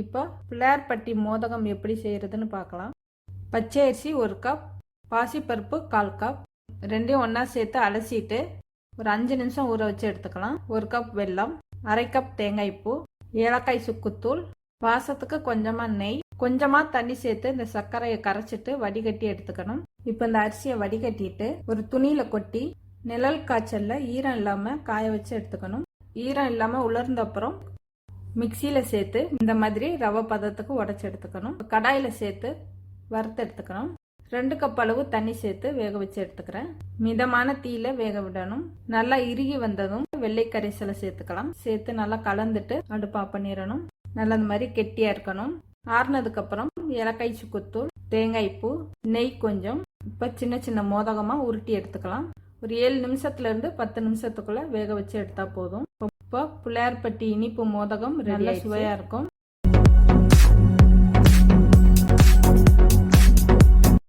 இப்போ பிள்ளையார்பட்டி மோதகம் எப்படி செய்கிறதுன்னு பார்க்கலாம். பச்சை அரிசி ஒரு கப் பாசிப்பருப்பு கால் கப் ரெண்டையும் ஒன்றா சேர்த்து அலசிட்டு ஒரு அஞ்சு நிமிஷம் ஊற வச்சு எடுத்துக்கலாம். ஒரு கப் வெல்லம் அரை கப் தேங்காய் பூ ஏலக்காய் சுக்குத்தூள் வாசத்துக்கு கொஞ்சமாக நெய். கொஞ்சமாக தண்ணி சேர்த்து இந்த சர்க்கரையை கரைச்சிட்டு வடிகட்டி எடுத்துக்கணும். இப்போ இந்த அரிசியை வடிகட்டிட்டு ஒரு துணியில் கொட்டி நிழல் காய்ச்சலில் ஈரம் இல்லாமல் காய வச்சு எடுத்துக்கணும். ஈரம் இல்லாமல் உலர்ந்த அப்புறம் மிக்சியில் சேர்த்து இந்த மாதிரி ரவை பதத்துக்கு உடச்சி எடுத்துக்கணும். கடாயில் சேர்த்து வறுத்து எடுத்துக்கணும். ரெண்டு கப் அளவு தண்ணி சேர்த்து வேக வச்சு எடுத்துக்கிறேன். மிதமான தீயில வேக விடணும். நல்லா இறுகி வந்ததும் வெள்ளை கரைசலை சேர்த்துக்கலாம். சேர்த்து நல்லா கலந்துட்டு அடுப்பா பண்ணிடணும். நல்லா இந்த மாதிரி கெட்டியா இருக்கணும். ஆறுனதுக்கு அப்புறம் இலக்காய் சுக்குத்தூள் தேங்காய் பூ நெய் கொஞ்சம். இப்போ சின்ன சின்ன மோதகமா உருட்டி எடுத்துக்கலாம். ஒரு ஏழு நிமிஷத்துல இருந்து பத்து நிமிஷத்துக்குள்ள வேக வச்சு எடுத்தா போதும். இப்போ பிள்ளையார்பட்டி இனிப்பு மோதகம் நல்ல சுவையா இருக்கும்.